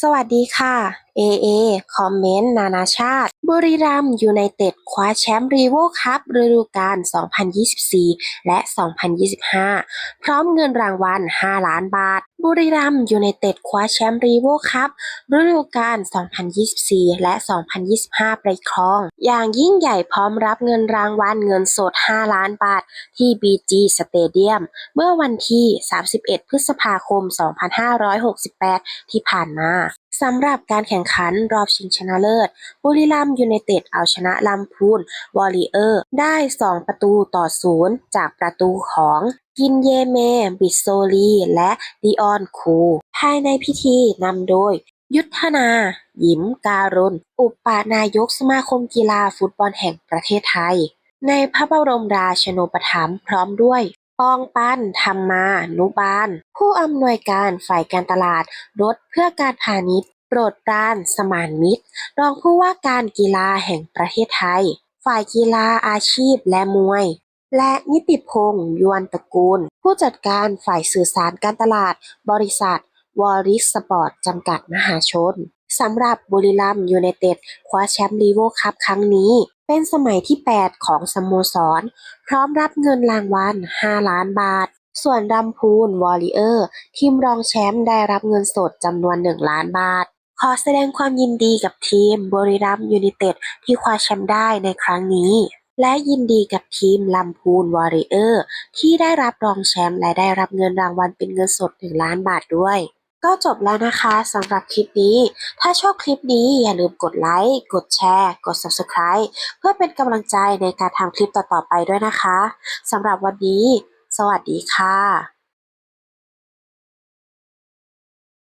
สวัสดีค่ะ AA คอมเมนต์ นานาชาติ บุรีรัมยูไนเต็ดคว้าแชมป์รีโวคัพฤดูกาล 2024 และ 2025 พร้อมเงินรางวัล 5 ล้านบาท บุรีรัมย์ยูไนเต็ดคว้าแชมป์รีโวคัพฤดูกาล 2024 และ 2025 ไปครอง อย่างยิ่งใหญ่พร้อมรับเงินรางวัลเงินสด 5 ล้านบาท ที่ BG Stadium เมื่อวันที่ 31 พฤษภาคม 2568 ที่ผ่านมา สำหรับการแข่งขันรอบชิงชนะเลิศ บุรีรัมย์ยูไนเต็ดเอาชนะลำพูนวอริเออร์ ได้ 2 ประตูต่อศูนย์จากประตูของกินเยเม บิดโซลี และดิออนคู ภายในพิธีนำโดย ยุทธนายิมการุณ อุปนายกสมาคมกีฬาฟุตบอลแห่งประเทศไทย ในพระบรมราชโนปถัมภ์พร้อมด้วย ปองปันธรรมานุบาล ผู้อำนวยการฝ่ายการตลาดรถเพื่อการพาณิชย์ โปรดปรานสมานมิตร รองผู้ว่าการกีฬาแห่งประเทศไทย ฝ่ายกีฬาอาชีพและมวย และนิติพงษ์ยวนตระกูล ผู้จัดการฝ่ายสื่อสารการตลาด บริษัท วอริสสปอร์ตจำกัดมหาชนสำหรับบุรีรัมย์ยูไนเต็ดคว้าแชมป์ลีโวคัพครั้งนี้ เป็นสมัยที่ 8 ของสโมสร พร้อมรับเงินรางวัล 5 ล้านบาท ส่วนรำพูนวอริเออร์ ทีมรองแชมป์ได้รับเงินสดจำนวน 1 ล้านบาท ขอแสดงความยินดีกับทีมบรีรัมย์ยูไนเต็ดที่คว้าแชมป์ได้ในครั้งนี้ และยินดีกับทีมลำพูนวอริเออร์ที่ได้รับรองแชมป์และได้รับเงินรางวัลเป็นเงินสด 1 ล้านบาทด้วย ก็จบแล้วนะคะสำหรับคลิปนี้ ถ้าชอบคลิปนี้อย่าลืมกดไลค์ กดแชร์ กด Subscribe เพื่อเป็นกำลังใจในการทำคลิปต่อๆไปด้วยนะคะสำหรับวันนี้ สวัสดีค่ะ